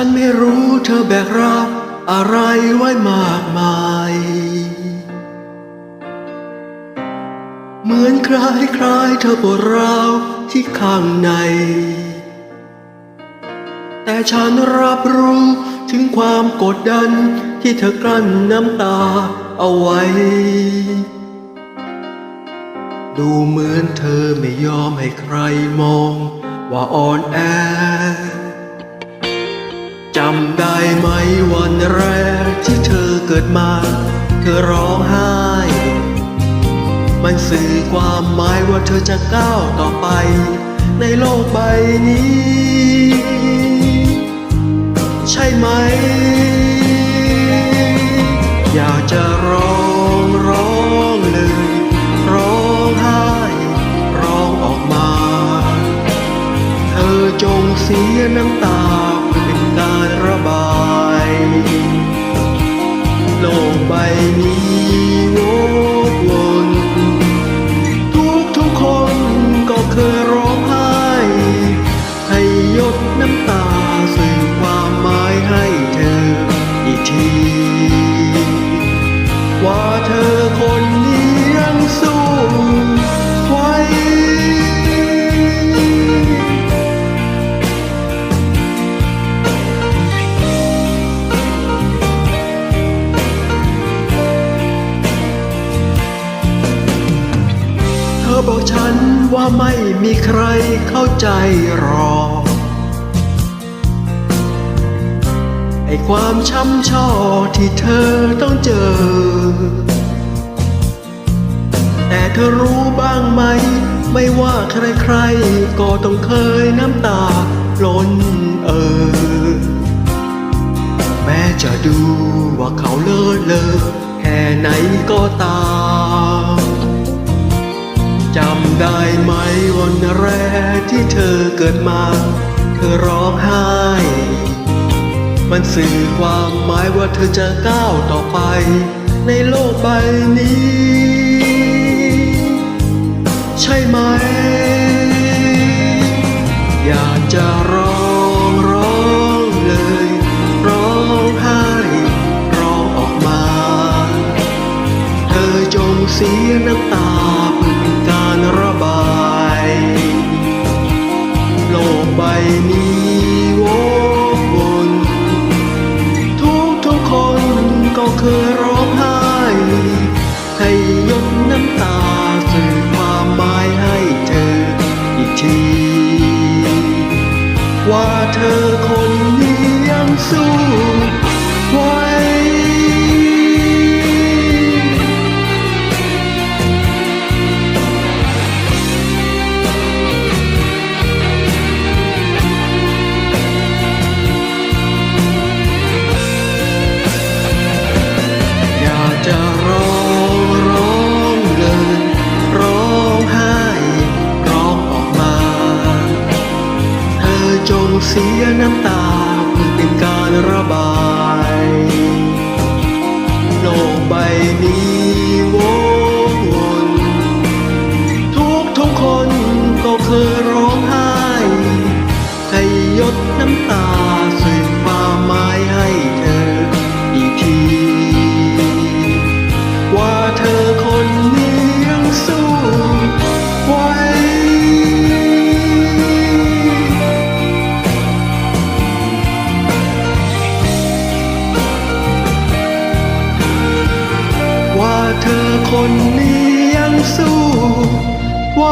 ฉันไม่รู้เธอแบกรับอะไรไว้มากมาย เหมือนคล้ายคล้ายๆเธอปวดร้าวที่ข้างใน แต่ฉันรับรู้ถึงความกดดันที่เธอกลั้นน้ำตาเอาไว้ ดูเหมือนเธอไม่ยอมให้ใครมองว่าอ่อนแอำได้ไหมวันแรกที่เธอเกิดมา เธอร้องไห้ มันสื่อความหมายว่าเธอจะก้าวต่อไป ในโลกใบนี้ ใช่ไหม อยากจะร้องร้องเลย ร้องไห้ ร้องออกมา เธอจงเสียน้ำตา อบอกฉันว่าไม่มีใครเข้าใจหรอกไอความช้ำชอที่เธอต้องเจอ แต่เธอรู้บ้างไหม ไม่ว่าใครๆ ก็ต้องเคยน้ำตาล้นเออ แม้จะดูว่าเขาเลิศเลอแค่ไหนก็ตาม จำได้ไหมวันแรกที่เธอเกิดมา เธอร้องไห้ มันสื่อความหมายว่าเธอจะก้าวต่อไป ในโลกใบนี้ ใช่ไหม อยากจะร้องร้องเลย ร้องไห้ ร้องออกมา เธอจงเสียน้ำตา ใบนี้โวกวนทุกทุกคนก็เคยร้องไห้ ให้ยดน้ำตาสื่อความหมายให้เธออีกที ว่าเธอคน เสียน้ำตาเพื่อเป็นการระบาย โลกใบนี้ เธอคนนี้ยังสู้ไว